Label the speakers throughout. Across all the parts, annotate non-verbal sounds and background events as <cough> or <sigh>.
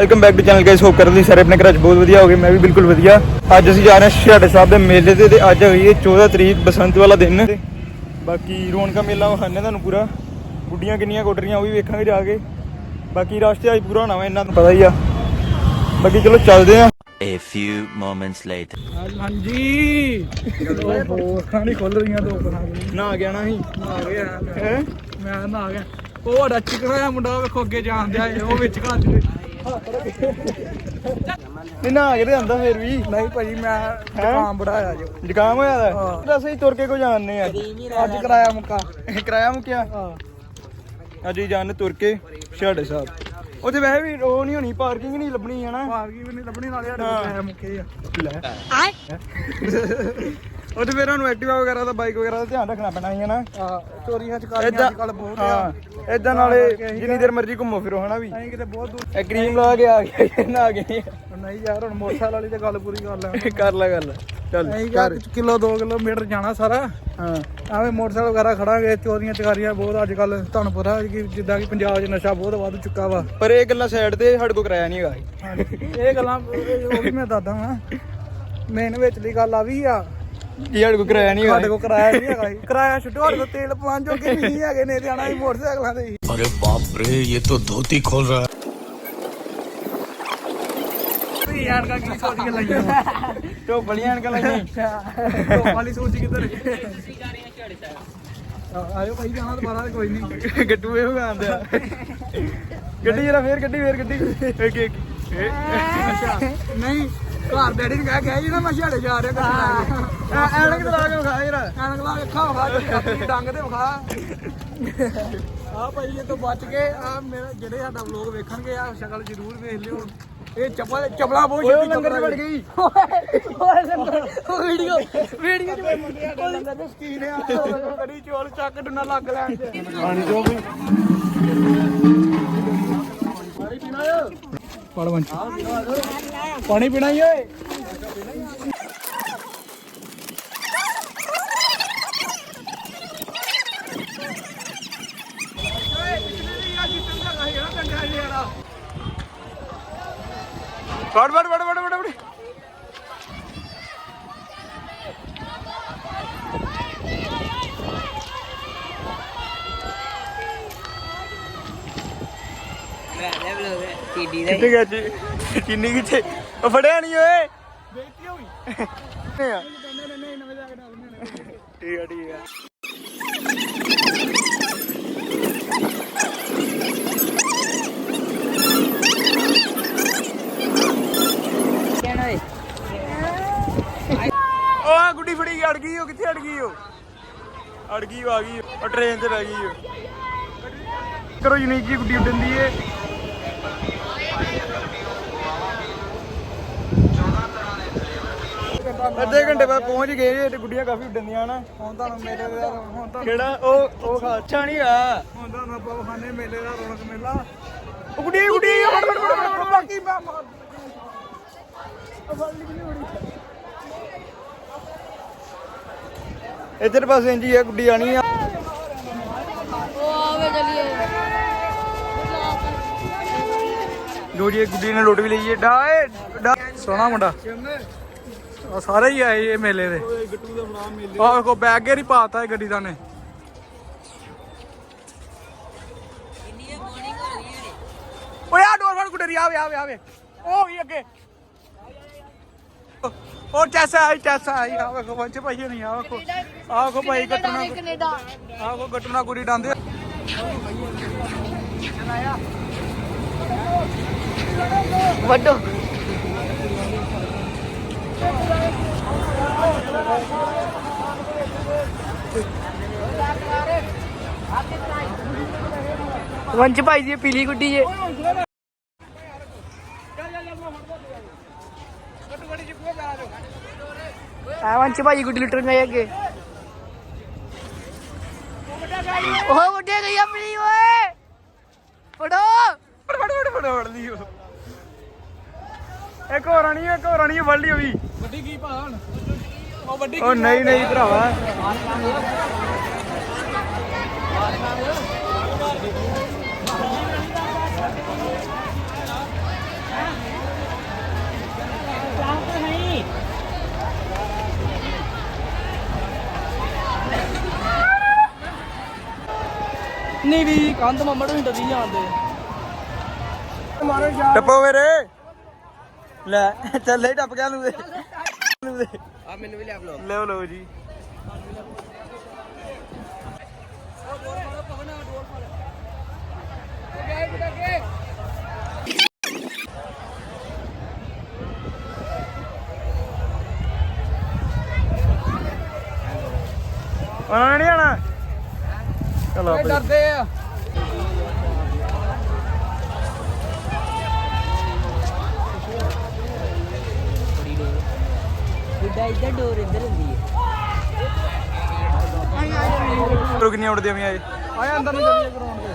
Speaker 1: Welcome back to channel guys hope ਕਰਦੇ ਤੁਸੀਂ ਸਾਰੇ ਆਪਣੇ ਘਰਾਂ 'ਚ ਬਹੁਤ ਵਧੀਆ ਹੋਗੇ ਮੈਂ ਵੀ ਬਿਲਕੁਲ ਵਧੀਆ। ਅੱਜ ਅਸੀਂ ਜਾ ਰਹੇ ਹਾਂ ਛਿਹਾਟੇ ਸਾਹਿਬ ਦੇ ਮੇਲੇ ਤੇ ਤੇ ਅੱਜ ਹੈਗੀ ਹੈ 14 ਤਰੀਕ ਬਸੰਤ ਵਾਲਾ ਦਿਨ। ਬਾਕੀ ਰੌਣਕਾਂ ਮੇਲਾ ਵਿਖਾਣੇ ਤੁਹਾਨੂੰ ਪੂਰਾ। ਗੁੱਡੀਆਂ ਕਿੰਨੀਆਂ ਕੁੱਟ ਰਹੀਆਂ ਉਹ ਵੀ ਵੇਖਾਂਗੇ ਜਾ ਕੇ। ਬਾਕੀ ਰਸਤੇ ਅੱਜ ਪੂਰਾ ਹੋਣਾ ਵਾ ਇਹਨਾਂ ਨੂੰ ਪਤਾ ਹੀ ਆ। ਬਾਕੀ ਚਲੋ ਚੱਲਦੇ ਆ
Speaker 2: A few moments later.
Speaker 3: ਹਾਂਜੀ। ਓਹੋ ਨਹੀਂ ਖੁੱਲ ਰਹੀਆਂ ਦੋ ਬਣਾ
Speaker 1: ਨਾ ਆ ਗਿਆ ਨਾ ਅਸੀਂ
Speaker 3: ਆ ਗਿਆ
Speaker 1: ਹੈ।
Speaker 3: ਮੈਂ ਨਾ ਆ ਗਿਆ। ਉਹ ਚਿਕਣਾ ਜਿਹਾ ਮੁੰਡਾ ਵੇਖੋ ਅੱਗੇ ਜਾਣ ਦਿਆ ਉਹ ਵਿੱਚ ਚ।
Speaker 1: ਨਹੀਂ ਨਾ ਆ ਕੇ ਤੇ ਆਂਦਾ ਫਿਰ ਵੀ।
Speaker 3: ਨਹੀਂ ਭਾਜੀ ਮੈਂ ਦੁਕਾਨ ਬੜਾਇਆ ਜੋ।
Speaker 1: ਜ਼ੁਕਾਮ ਹੋਇਆ ਦਾ?
Speaker 3: ਹਾਂ।
Speaker 1: ਤਾਂ ਅਸੀਂ ਤੁਰ ਕੇ ਕੋ ਜਾਣਨੇ ਆ।
Speaker 3: ਅੱਜ ਕਰਾਇਆ ਮੁੱਕਾ।
Speaker 1: ਕਿਰਾਇਆ ਮੁੱਕਿਆ?
Speaker 3: ਹਾਂ।
Speaker 1: ਅੱਜ ਹੀ ਜਾਣ ਤੁਰ ਕੇ ਛਿਹਾਟੇ ਸਾਹਿਬ ਉੱਥੇ ਵੈਸੇ ਵੀ ਉਹ ਨਹੀਂ ਹੋਣੀ ਪਾਰਕਿੰਗ ਨਹੀਂ ਲੱਭਣੀ ਹੈ ਨਾ?
Speaker 3: ਪਾਰਕੀ ਵੀ ਨਹੀਂ ਲੱਭਣੀ ਨਾਲੇ ਸਾਡੇ
Speaker 1: ਹਾਂ।
Speaker 3: ਕੋਲ ਕਰਾਇਆ ਮੁੱਕੇ ਆ।
Speaker 1: ਲੈ। <laughs> ਉੱਥੇ ਫਿਰ ਸਾਨੂੰ ਐਕਟਿਵਾ ਵਗੈਰਾ ਦਾ ਬਾਈਕ ਵਗੈਰਾ ਦਾ ਧਿਆਨ ਰੱਖਣਾ ਪੈਣਾ ਹੀ ਹੈ ਨਾ
Speaker 3: ਚੋਰੀਆਂ ਚਕਾਰੀਆਂ ਅੱਜ ਕੱਲ ਬਹੁਤ ਆ।
Speaker 1: ਹਾਂ ਏਦਾਂ ਨਾਲੇ ਜਿੰਨੀ ਦੇਰ ਮਰਜ਼ੀ ਘੁੰਮੋ ਫਿਰੋ ਹਨਾ ਵੀ?
Speaker 3: ਅਸੀਂ ਕਿਤੇ ਬਹੁਤ ਦੂਰ
Speaker 1: ਇਹ ਕਰੀਮ ਲਾ ਕੇ ਆ ਗਿਆ ਨਾ ਆ। ਗਏ
Speaker 3: ਨਹੀਂ ਯਾਰ ਹੁਣ ਮੋਟਰਸਾਈਕਲ ਵਾਲੀ ਤੇ ਗੱਲ ਪੂਰੀ ਕਰ ਲੈ
Speaker 1: ਕਰ ਲੈ। ਗੱਲ ਚੱਲ ਕਰ।
Speaker 3: ਕਿਲੋ 2 ਕਿਲੋਮੀਟਰ ਜਾਣਾ ਸਾਰਾ।
Speaker 1: ਹਾਂ।
Speaker 3: ਐਵੇਂ ਮੋਟਰਸਾਈਕਲ ਵਗੈਰਾ ਖੜਾਂਗੇ ਚੋਰੀਆਂ ਚਕਾਰੀਆਂ ਬਹੁਤ ਅੱਜ ਕੱਲ ਤੁਹਾਨੂੰ ਪਤਾ ਕਿ ਜਿੱਦਾਂ ਕਿ ਪੰਜਾਬ 'ਚ ਨਸ਼ਾ ਬਹੁਤ ਵੱਧ ਚੁੱਕਾ ਵਾ।
Speaker 1: ਪਰ ਇਹ ਗੱਲਾਂ ਸਾਈਡ ਤੇ ਸਾਡੇ ਕੋ ਕਰਾਇਆ ਨਹੀਂ ਹੈਗਾ।
Speaker 3: ਇਹ ਗੱਲਾਂ ਉਹ ਵੀ ਮੈਂ ਦੱਸਦਾ ਵਾਂ। ਮੇਨ ਵਿਚਲੀ ਗੱਲ ਆ ਵੀ ਆ
Speaker 1: ਕੀ ਸਾਡੇ ਕੋ ਕਰਾਇਆ ਨਹੀਂ
Speaker 3: ਸਾਡੇ
Speaker 1: ਹੈਗਾ
Speaker 3: ਕੋਲ ਕਿਰਾਇਆ ਨਹੀਂ ਹੈਗਾ ਸੀ। ਕਿਰਾਇਆ ਛੁੱਟੋ ਸਾਡੇ ਕੋਲ ਤੇਲ ਪਵਾਉਣ ਜੋਗੇ ਨਹੀਂ ਹੈਗੇ ਨੇ ਜਾਣਾ ਹੀ ਮੋਟਰਸਾਈਕਲਾਂ ਤੇ ਹੀ।
Speaker 4: अरे बाप रे ये तो धोती खोल रहा है
Speaker 3: ਤੁਸੀਂ ਯਾਰ ਕਾ ਕੀ ਸੋਚ ਕੇ ਲਾਈਆਂ
Speaker 1: ਟੋ ਬਲੀਆਂ ਅਣਕਾਂ ਲਾਈਆਂ
Speaker 3: ਧੁੱਪ ਵਾਲੀ ਸੋਚ ਕਿੱਧਰ ਆ- ਆਇਓ ਭਾਈ ਜਾਣਾ ਦੁਬਾਰਾ ਤੇ ਕੋਈ ਨਹੀਂ
Speaker 1: ਗੱਟੂ ਇਹ ਗਾਉਂਦੇ ਆ ਗੱਡੀ ਜਰਾ ਫੇਰ ਗੱਡੀ ਫੇਰ ਗੱਡੀ ਇੱਕ ਇੱਕ
Speaker 3: ਨਹੀਂ ਘਰ ਡੈਡੀ ਨੇ ਕਹਿ ਗਿਆ ਜੀ ਨਾ ਮੈਂ ਛਾੜੇ ਜਾ ਰਿਹਾ
Speaker 1: ਐ ਐਨਕ ਤੇ ਲਾ ਕੇ ਵਿਖਾ ਜਰਾ
Speaker 3: ਐਨਕ ਲਾ ਕੇ ਖਾ ਖਾ ਕੇ ਆਪਣੀ ਡੰਗ ਤੇ ਵਿਖਾ। ਆ ਭਾਈ ਇਹ ਤੋਂ ਬਚ ਕੇ ਆ ਮੇਰੇ ਜਿਹੜੇ ਸਾਡਾ ਵਲੋਗ ਵੇਖਣਗੇ ਆ ਸ਼ਕਲ ਜ਼ਰੂਰ ਵੇਖ ਲਿਓ। ਇਹ ਚੱਪਲ ਚਪਲਾ ਬਹੁਤ
Speaker 1: ਓਏ ਉਹ
Speaker 3: ਛੇਤੀ
Speaker 1: ਲੰਗਰ ਚ ਵੜ ਗਈ।
Speaker 3: ਵੀਡੀਓ ਵੀਡੀਓ ਚ ਲੰਗਰ ਦੇ ਸਕੀਨ ਆ ਕੜੀ ਚੋਲ ਚੱਕ ਡੁੱਨਾ ਲੱਗ ਲੈਣ। ਤੇ ਪਾਣੀ ਵੀ। ਪੜ ਬੰਚ ਪਾਣੀ ਪੀਣਾ ਹੀ ਓਏ।
Speaker 1: ਫੜ ਫੜ ਫੜ। ਕਿੱਥੇ ਗਿਆ ਜੀ? ਕਿੰਨੀ ਕਿੱਥੇ? ਉਹ ਫੜਿਆ ਨਹੀਂ ਓਏ।
Speaker 3: ਬੇਇੱਜ਼ਤੀ ਹੋ ਗਈ।
Speaker 1: ਠੀਕ
Speaker 3: ਨੇ
Speaker 1: ਠੀਕ ਠੀਕ ਆ। ਉਹ ਗੁੱਡੀ ਫੜੀ ਅੜ ਗਈ ਉਹ ਕਿੱਥੇ ਅੜ ਗਈ ਉਹ? ਅੜ ਗਈ ਉਹ ਆ ਗਈ ਉਹ ਟ੍ਰੇਨ ਤੇ ਬਹਿ ਗਈ ਉਹ। ਕਰੋ ਯੂਨੀਕ ਜੀ ਗੁੱਡੀ ਉੱਡਣ ਦੀ ਏ। ਅੱਧੇ ਘੰਟੇ ਬਾਅਦ ਪਹੁੰਚ ਗਏ ਜੇ ਤੇ ਗੁੱਡੀਆਂ ਕਾਫੀ ਉੱਡਣਦੀਆਂ ਹਨਾ।
Speaker 3: ਹੁਣ ਤੁਹਾਨੂੰ ਮੇਲੇ ਦਾ ਹੁਣ ਤਾਂ
Speaker 1: ਕਿਹੜਾ? ਉਹ ਉਹ ਖਾ- ਅੱਛਾ ਨਹੀਂ ਆ।
Speaker 3: ਹੁਣ ਤੁਹਾਨੂੰ ਆਪਾਂ ਖਾਣੇ ਮੇਲੇ ਦਾ ਰੌਣਕ ਮੇਲਾ।
Speaker 1: ਉਹ ਗੁੱਡੀ ਗੁੱਡੀ ਫੜ ਫੜ ਫੜ ਫੜ ਫੜ
Speaker 3: ਬਾਕੀ ਮੈਂ ਮਾਰ
Speaker 1: ਇੱਧਰ ਪਾਸੇ ਇੰਜੀ ਆ ਗੁੱਡੀ ਆਣੀ ਆ।
Speaker 5: ਆਵੇ ਚਲੀਏ
Speaker 1: ਲੋ ਜੀ ਇਹ ਗੁੱਡੀ ਨੇ ਲੋਟ ਵੀ ਲਈ ਏ ਡਾਏ ਡਾ
Speaker 3: ਸੋਹਣਾ ਮੁੰਡਾ। ਆ ਸਾਰੇ ਹੀ ਆਏ ਇਹ ਮੇਲੇ ਦੇ।
Speaker 1: ਗੱਟੂ ਦਾ ਨਾਮ ਮੇਲੇ
Speaker 3: ਆਹ ਵੇਖੋ ਬੈਗ ਗੇਰ ਹੀ ਪਾਤਾ ਇਹ ਗੱਡੀ ਦਾ ਨੇ। ਓਏ, ਆ ਡੋਰ ਫੜ ਗੁੱਡਰੀ ਆਵੇ ਆਵੇ ਆਵੇ ਉਹ ਹੀ ਅੱਗੇ। ਉਹ ਚੈਸਾ ਆਈ ਚੈਸਾ ਆਈ। ਆ ਵੇਖੋ ਬੰਚ ਭਾਈ ਨਹੀਂ ਆ ਵੇਖੋ। ਆ ਵੇਖੋ ਭਾਈ ਗੱਟਣਾ
Speaker 5: ਕੈਨੇਡਾ
Speaker 3: ਆ ਵੇਖੋ ਗੱਟਣਾ ਗੁੱਡੀ ਡਾਂਦੇ।
Speaker 5: ਵੱਡੋ। ਵੰਚ ਭਾਈ ਦੀ ਪੀਲੀ ਗੁੱਡੀ ਜੇ ਆ ਵੰਚ ਭਾਈ ਗੁੱਡੀ ਲੁੱਟਣ ਗਏ ਅੱਗੇ ਉਹ ਗੁੱਡੀ ਗਈ ਆਪਣੀ ਓਏ ਫੜੋ
Speaker 1: ਫੜ ਫੜ ਫੜ ਫੜ ਲਈ ਉਹ ਇੱਕ ਹੋਰ ਆਣੀ ਇੱਕ ਹੋਰ ਆਣੀ ਵੱਡੀ ਹੋਈ
Speaker 3: ਵੱਡੀ ਕੀ ਭਾਣ ਉਹ ਵੱਡੀ
Speaker 1: ਉਹ ਨਹੀਂ ਨਹੀਂ ਭਰਾਵਾ।
Speaker 3: ਨਹੀਂ ਵੀ ਕੰਧ ਮੰਮੜ ਨੂੰ ਡਰੀ ਜਾਂਦੇ।
Speaker 1: ਟੱਪੋ ਮੇਰੇ ਲੈ ਚੱਲੇ ਟੱਪ ਗਿਆ ਨੂੰ ਦੇ।
Speaker 3: ਆ ਮੈਨੂੰ ਵੀ ਲੈ ਬਲੋ
Speaker 1: ਲਓ ਲਓ ਜੀ। ਉਹਨਾਂ ਨੇ ਨਹੀਂ ਆਣਾ ਚਲੋ
Speaker 3: ਡਰਦੇ ਆ।
Speaker 6: ਇੱਧਰ ਡੋਰ ਇੱਧਰ ਹੁੰਦੀ ਹੈ।
Speaker 1: ਰੁਕ ਨਹੀਂ ਉੜਦੇ ਵੀ ਆਏ
Speaker 3: ਆਇਆ ਅੰਦਰ ਨੂੰ ਚੱਲੀਏ ਗਰਾਊਂਡ ਦੇ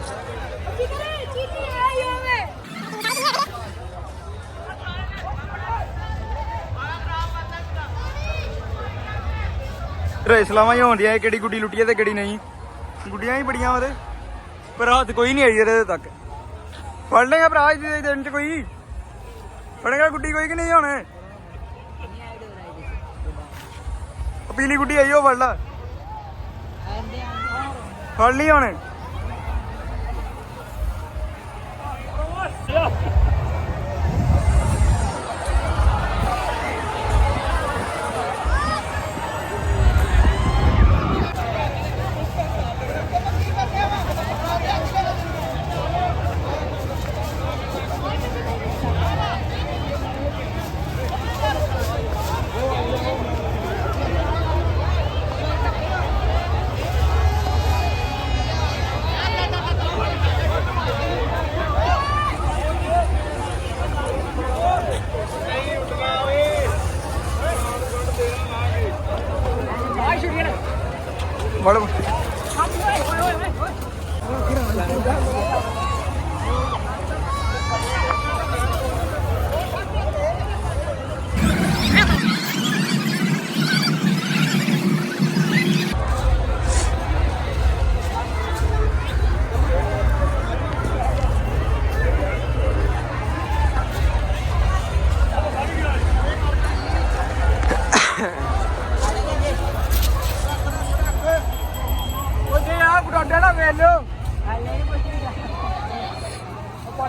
Speaker 1: ਰੇਸਲਾਵਾਂ ਹੀ ਹੋਣਦੀਆਂ ਇਹ, ਕਿਹੜੀ ਗੁੱਡੀ ਲੁੱਟੀ ਹੈ ਤੇ ਕਿਹੜੀ ਨਹੀਂ। ਗੁੱਡੀਆਂ ਹੀ ਬੜੀਆਂ ਉਹਦੇ। ਪਰ ਹੱਥ ਕੋਈ ਨਹੀਂ ਆਈ ਇਹਦੇ ਤੱਕ। ਫੜ ਲੇਗਾ ਭਰਾ ਅੱਜ ਦਿਨ ਚ ਕੋਈ। ਫੜੇਗਾ ਗੁੱਡੀ ਕੋਈ ਕਿ ਨਹੀਂ ਹੁਣ? ਪੀਲੀ ਗੁੱਡੀ ਆਈ ਉਹ ਫੜ ਲਾ। ਫੜ ਲਈ ਹੁਣ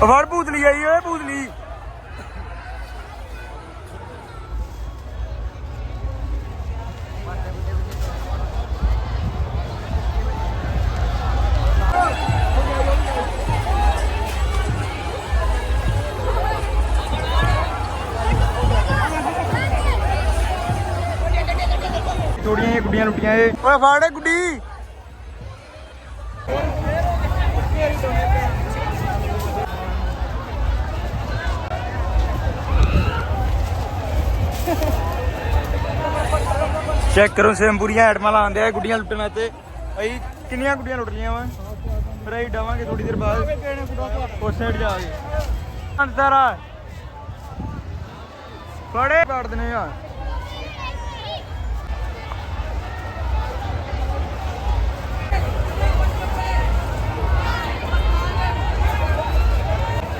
Speaker 1: ਫੜ ਭੂਤਲੀ ਆਈ ਓਏ ਭੂਤਲੀ ਥੋੜੀਆਂ ਲੁੱਟੀਆਂ ਫੜ ਗੁੱਡੀ। ਚੈੱਕ ਕਰੋ ਸੇਮ ਪੂਰੀਆਂ ਐਟਮਾਂ ਲਾਉਂਦੇ ਆ, ਗੁੱਡੀਆਂ ਲੁੱਟਣ ਵਾਸਤੇ। ਅਸੀਂ ਕਿੰਨੀਆਂ ਗੁੱਡੀਆਂ ਲੁੱਟ ਲਈਆਂ ਵਾ? ਫਿਰ ਅਸੀਂ ਡਾਵਾਂਗੇ ਥੋੜੀ ਦੇਰ ਬਾਅਦ। ਉਸ ਸਾਈਡ ਜਾ ਕੇ। ਅੰਤਰਾ ਫੜੇ ਕੱਢ ਦਨੇ ਆ।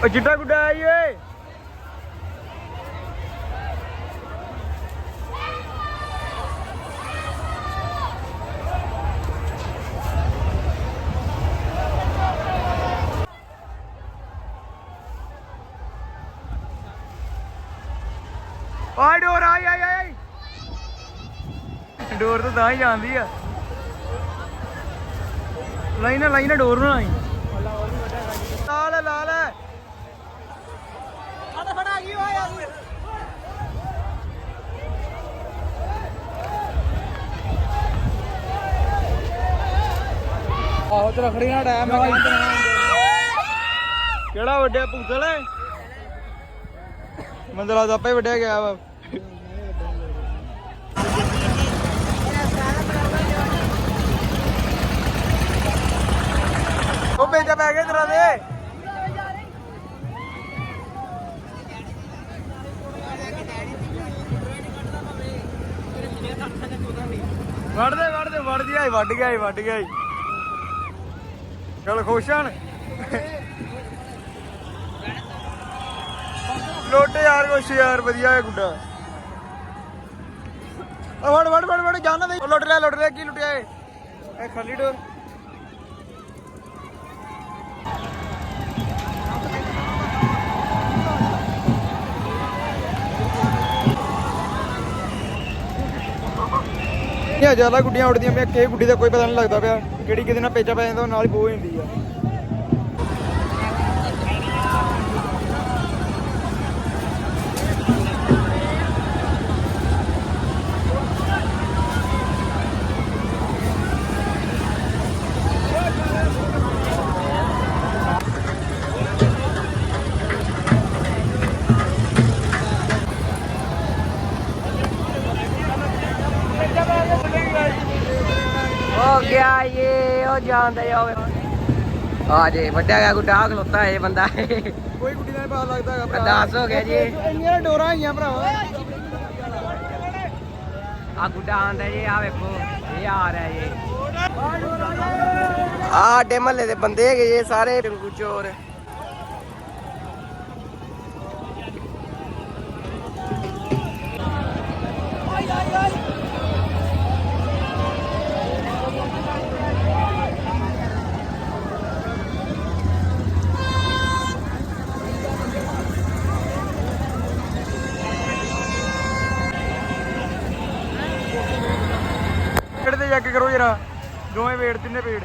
Speaker 1: ਉਹ ਜਿੱਡਾ ਗੁੱਡਾ ਆਈ ਓਏ। ਓਏ ਡੋਰ ਆਈ ਆਈ ਆਈ। ਡੋਰ ਤਾਂ ਤਾਂ ਹੀ ਜਾਂਦੀ ਆ। ਲਾਈਨਾ ਲਾਈਨਾ ਡੋਰ ਨੂੰ ਆਈ ਲਾਲ ਲਾਲ
Speaker 3: ਆਹੋ ਤੇ ਰਖੜੀਆਂ ਟਾਈਮ ਮੈਂ
Speaker 1: ਕਿਹੜਾ ਵੱਡਿਆ ਭੁੰਸਲ ਮੰਦਰ ਆ ਜਾਪੇ ਵੱਡਿਆ ਗਿਆ ਵਾ। ਉਹ ਬੇਜਾ ਬੈ ਗਿਆ ਤੇਰਾ ਦੇ। ਵੜ ਦੇ ਵੜ ਦੇ ਵੜ ਗਿਆ ਵੱਢ ਗਿਆ ਈ, ਵੱਢ ਗਿਆ ਈ। ਚੱਲ ਖੁਸ਼ ਹਣ। ਲੋਟੇ ਯਾਰ ਕੁਛ ਯਾਰ ਵਧੀਆ ਹੈ ਗੁੱਡਾ। ਆ ਵੜ ਵੜ ਵੜ ਵੜ ਜਾਣਾ ਦੇ। ਲੁੱਟ ਲਿਆ ਲੁੱਟ ਰਿਹਾ ਕੀ ਲੁੱਟਿਆ ਇਹ? ਖਾਲੀ ਡੋਰ ਇਹ ਜ਼ਿਆਦਾ ਗੁੱਡੀਆਂ ਉੱਡਦੀਆਂ ਪਿਆ ਕਿ ਗੁੱਡੀ ਦਾ ਕੋਈ ਪਤਾ ਨਹੀਂ ਲੱਗਦਾ ਪਿਆ, ਕਿਹੜੀ ਕਿਹਦੇ ਨਾਲ ਪੇਚਾ ਪੈ ਜਾਂਦਾ, ਉਹ ਨਾਲ ਹੀ ਬੋ ਹੋ ਜਾਂਦੀ ਆ।
Speaker 6: ਗਿਆ ਇਹ ਉਹ ਜਾਣਦਾ ਜਾਵੇ ਆ ਜੇ ਵੱਡਾ ਗਿਆ ਗੁੱਡਾ ਆ ਖਲੋਤਾ ਇਹ ਬੰਦਾ।
Speaker 1: ਕੋਈ ਗੁੱਡੀ ਦਾ ਨੀ ਪਤਾ ਲੱਗਦਾ ਹੈਗਾ ਭਰਾ।
Speaker 6: ਦੱਸ ਹੋ ਗਿਆ ਜੀ।
Speaker 1: ਇੰਨੀਆਂ ਡੋਰਾਂ ਆਈਆਂ ਭਰਾਵਾ
Speaker 6: ਆ ਗੁੱਡਾ ਆਂਦਾ ਜੀ ਆ ਵੇਖੋ ਇਹ ਆ ਰਿਹਾ ਜੀ ਆ ਸਾਡੇ ਮਹੱਲੇ ਦੇ ਬੰਦੇ ਹੈਗੇ ਜੀ ਸਾਰੇ ਡੰਗੂ ਚੋਰ
Speaker 1: ਕਿਹੜੇ ਤੇ ਜਾ ਕੇ ਕਰੋ ਜਰਾ ਦੋਵੇਂ ਵੇੜ ਤਿੰਨੇ ਵੇੜ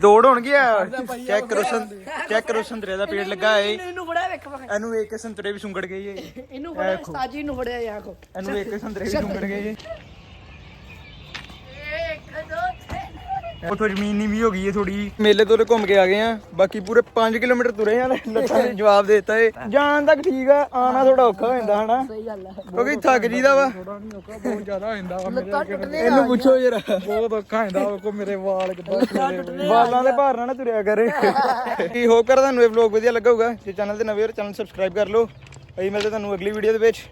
Speaker 1: ਦੌੜ ਹੋਣਗੀ ਚੈੱਕ ਕਰੋ ਸੰ ਚੈੱਕ ਕਰੋ ਸੰਤਰੇ ਦਾ ਪੇੜ ਲੱਗਾ ਏ।
Speaker 5: ਇਹਨੂੰ ਫੜਿਆ ਵੇਖ ਵਾ।
Speaker 1: ਇਹਨੂੰ ਵੇਖ ਕੇ ਸੰਤਰੇ ਵੀ ਸੁੰਗੜ ਗਏ ਏ
Speaker 5: ਇਹਨੂੰ ਫੜਿਆ ਸਾਜੀ ਨੂੰ ਫੜਿਆ ਯਾਰ ਕੋ
Speaker 1: ਇਹਨੂੰ ਵੇਖ ਕੇ ਸੰਤਰੇ ਵੀ ਸੁੰਗੜ ਗਏ ਏ ਉਥੋਂ ਜ਼ਮੀਨ ਨਹੀਂ ਵੀ ਹੋ ਗਈ ਏ ਥੋੜੀ ਮੇਲੇ ਤੋਂ ਉਰੇ ਘੁੰਮ ਕੇ ਆ ਗਏ ਆ। ਬਾਕੀ ਪੂਰੇ 5 ਕਿਲੋਮੀਟਰ ਤੁਰੇ ਆ ਲੱਤਾਂ ਨੇ ਜਵਾਬ ਦੇ ਦਿੱਤਾ ਏ। ਜਾਣ ਤੱਕ ਠੀਕ ਆ ਆਣਾ ਥੋੜਾ ਔਖਾ ਹੋ ਜਾਂਦਾ ਹਨਾ?
Speaker 5: ਸਹੀ ਗੱਲ ਆ।
Speaker 1: ਕਿਉਂਕਿ ਥੱਕ ਜੀਦਾ ਵਾ।
Speaker 3: ਬਹੁਤ ਜ਼ਿਆਦਾ ਹੋ ਜਾਂਦਾ ਵਾ ਮੇਰੇ
Speaker 5: ਲੱਤਾਂ ਟੁੱਟਨੇ
Speaker 1: ਇਹਨੂੰ ਪੁੱਛੋ ਜਰਾ।
Speaker 3: ਬਹੁਤ ਔਖਾ ਹੁੰਦਾ ਵਾ ਕੋ ਮੇਰੇ ਵਾਲ ਕਿੱਦਾਂ ਖਿਲੇ
Speaker 1: ਬਾਲਾਂ ਦੇ ਭਾਰ ਨਾਲ ਨਾ ਤੁਰਿਆ ਕਰੇ। ਕੀ ਹੋਪ ਕਰ ਤੁਹਾਨੂੰ ਇਹ ਵਲੌਗ ਵਧੀਆ ਲੱਗਾ ਹੋਊਗਾ ਜੇ ਚੈਨਲ ਤੇ ਨਵੇਂ ਹੋ ਚੈਨਲ ਸਬਸਕ੍ਰਾਈਬ ਕਰ ਲਓ। ਅਸੀਂ ਮਿਲਦੇ ਤੁਹਾਨੂੰ ਅਗਲੀ ਵੀਡੀਓ ਦੇ ਵਿੱਚ।